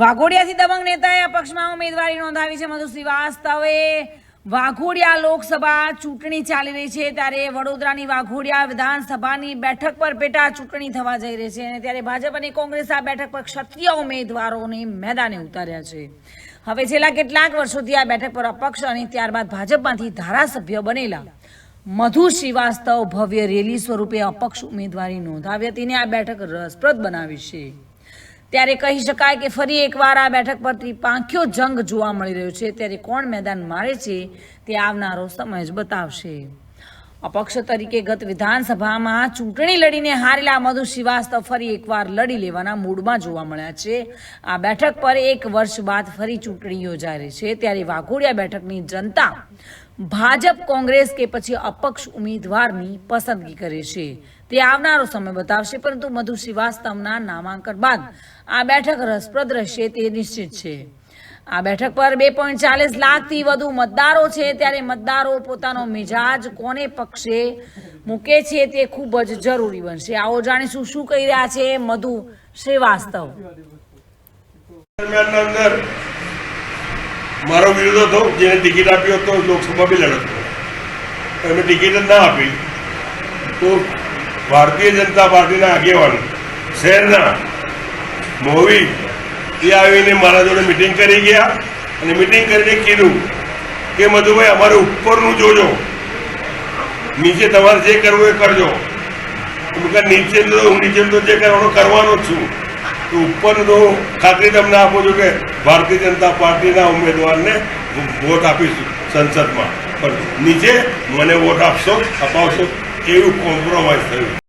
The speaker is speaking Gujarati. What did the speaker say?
વાઘોડિયાથી દબંગ નેતાએ અપક્ષમાં ઉમેદવારી નોંધાવી છે મધુ શ્રીવાસ્તવે. વાઘોડિયા લોકસભા ચૂંટણી ચાલી રહી છે ત્યારે વડોદરાની વાઘોડિયા વિધાનસભાની બેઠક પર પેટા ચૂંટણી થવા જઈ રહી છે અને ત્યારે ભાજપ અને કોંગ્રેસ આ બેઠક પર ક્ષત્રિય ઉમેદવારોને મેદાને ઉતાર્યા છે. હવે છેલ્લા કેટલાક વર્ષોથી આ બેઠક પર અપક્ષ અને ત્યારબાદ ભાજપમાંથી ધારાસભ્ય બનેલા મધુ શ્રીવાસ્તવ ભવ્ય રેલી સ્વરૂપે અપક્ષ ઉમેદવારી નોંધાવી હતી અને આ બેઠક રસપ્રદ બનાવી છે. ત્યારે કહી શકાય કે ફરી એકવાર આ બેઠક પરથી પાંખ્યો જંગ જોવા મળી રહ્યો છે. ત્યારે કોણ મેદાન મારે છે તે આવનારો સમય જ બતાવશે. અપક્ષ તરીકે ગત વિધાનસભામાં ચૂંટણી લડીને હારેલા મધુ શ્રીવાસ્તવ ફરી એકવાર લડી લેવાના મૂડમાં જોવા મળ્યા છે. આ બેઠક પર એક વર્ષ બાદ ફરી ચૂંટણી યોજાઈ રહી છે. ત્યારે વાઘોડિયા બેઠકની જનતા ભાજપ, કોંગ્રેસ કે પછી અપક્ષ ઉમેદવારની પસંદગી કરે છે. તે આવનારો સમય બતાવશે, પરંતુ મધુ શ્રીવાસ્તવના નામાંકન બાદ આ બેઠક રસપ્રદ રહેશે તે નિશ્ચિત છે. આ બેઠક પર બે પોઈન્ટ ચાલીસ લાખથી વધુ મતદારો છે. ત્યારે મતદારો પોતાનો મિજાજ કોને પક્ષે મૂકે છે તે ખૂબ જ જરૂરી બનશે. આવો જાણીશું શું કહી રહ્યા છે મધુ શ્રીવાસ્તવ. મારો વિરોધ હતો, જેને ટિકિટ આપી હતો લોકસભા બી લડત એમને ટિકિટ ના આપી તો ભારતીય જનતા પાર્ટીના આગેવાન શહેરના મોવી એ આવીને મારા જોડે મિટિંગ કરી ગયા અને મિટિંગ કરીને કીધું કે, મધુભાઈ, અમારે ઉપરનું જોજો. નીચે તમારે જે કરવું એ કરજો. નીચે હું નીચે તો જે કરવાનો જ છું. તો ઉપર તો ખાતરી તમને આપું છું કે ભારતીય જનતા પાર્ટીના ઉમેદવારને હું વોટ આપીશ સંસદમાં. પણ નીચે મને વોટ આપશો, અપાવશો, એવું કોમ્પ્રોમાઇઝ થયું.